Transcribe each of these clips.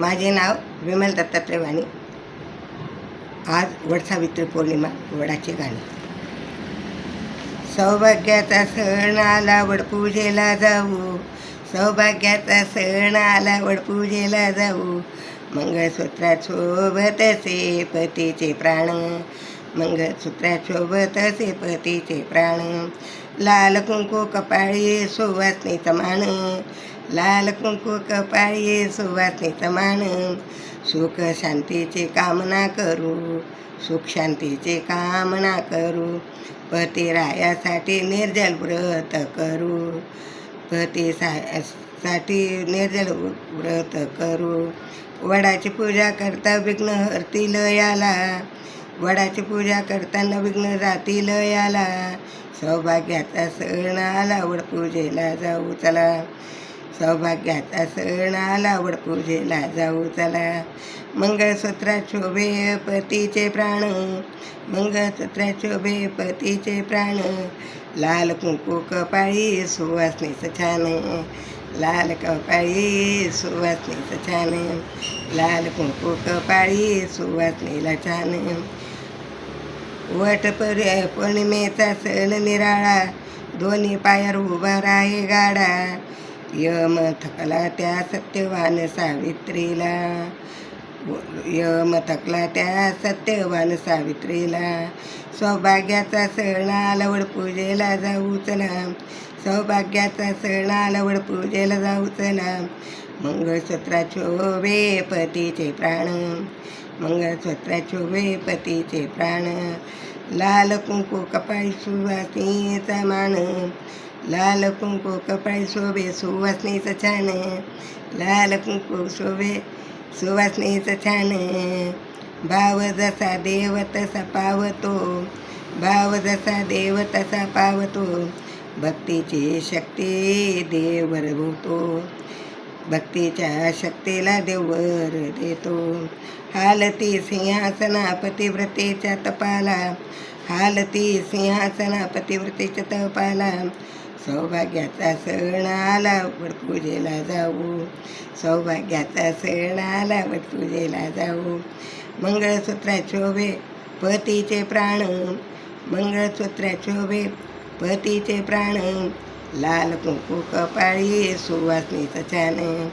माझे नाव विमल दत्तात्रय वाणी आज वडसावित्र पौर्णिमा वडाचे गाणे. सौभाग्याचा सण आला वडपूजेला जाऊ. सौभाग्याचा सण आला वडपूजेला जाऊ. मंगळसूत्रात शोभत असे पतीचे प्राण. मंगळसूत्रात शोभत असे पतीचे प्राण. लाल कुंकू कपाळी सुवासनी समान लाल कुंकू कपाळी सुवासनी समान सुख शांतीची कामना करू. सुख शांतीची कामना करू. पतिरायासाठी निर्जल व्रत करू. पती सा- साठी निर्जल व्रत करू. वडाची पूजा करता विघ्न हरतील याला. वडाची पूजा करताना विघ्न जातील याला. सौभाग्याचा सण आला वड पूजेला जाऊ चला. सौभाग्याचा सण आला पूजेला जाऊ चला. मंगळसूत्रा शोभे पतीचे प्राण. मंगळसूत्रा शोभे पतीचे प्राण. लाल कुंकू कपाळी सुवासनीचं छान. लाल कपाळी सुवासनीचं छान. लाल कुंकू कपाळी सुवासनीला छान. वट पर्या पौर्णिमेचा सण निराळा. दोन्ही पायावर उभा राहे गाडा. यमथकला त्या सत्यवान सावित्रीला. यमथकला त्या सत्यवान सावित्रीला. सौभाग्याचा सण लवड पूजेला जाऊच ना सौभाग्याचा सण लवड पूजेला जाऊच ना मंगळसूत्रा शोभे पतीचे प्राण. मंगळसूत्रा शोभे पतीचे प्राण. लाल कुंकू कपाळी सुवासीचा मान. लाल कुंकू कपडे शोभे सुवासनीचं छान। लाल कुंकू शोभे सुवासनीचं छान। भाव जसा देव तसा पावतो। भाव जसा देव तसा पावतो। भक्तीची शक्ती देव होतो। भक्तीच्या शक्तीला देवर देतो। हालती सिंहासना पतिव्रतेच्या तपाला। हालती सिंहासना पतिव्रतेच्या तपाला। सौभाग्याचा सण आला वटपूजेला जाऊ. सौभाग्याचा सण आला वटपूजेला जाऊ. मंगळसूत्रा शोभे पतीचे प्राण. मंगळसूत्रा शोभे पतीचे प्राण. लाल कुंकू कपाळी सुवासनीचं छान.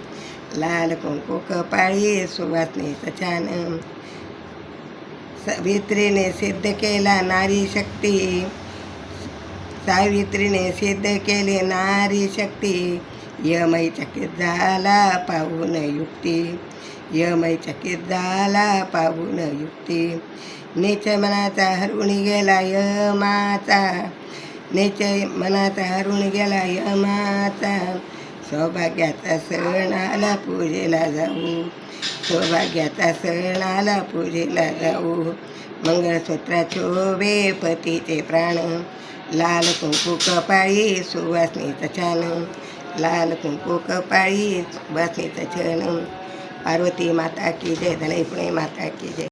लाल कुंकू कपाळी सुवासनीचं छान. सवित्रीने सिद्ध केला नारी शक्ती. सावित्रीने सिद्ध केले नारी शक्ती. यमय चकित झाला पाहून युक्ती. यमय चकित झाला पाहून युक्ती. निच मनाचा हरवून गेला यमाचा. निच मनाचा हरून गेला यमाचा. सौभाग्याचा सण आला पूजेला जाऊ. सौभाग्याचा सण आला पूजेला जाऊ. मंगळसूत्रात शोभे पतीचे प्राण लाल कुंकू कपाळी सुवासनीचं छान। लाल कुंकू कपाळी सुवासनीचं छान। पार्वती माता की जय धनई पुणे माता की जय।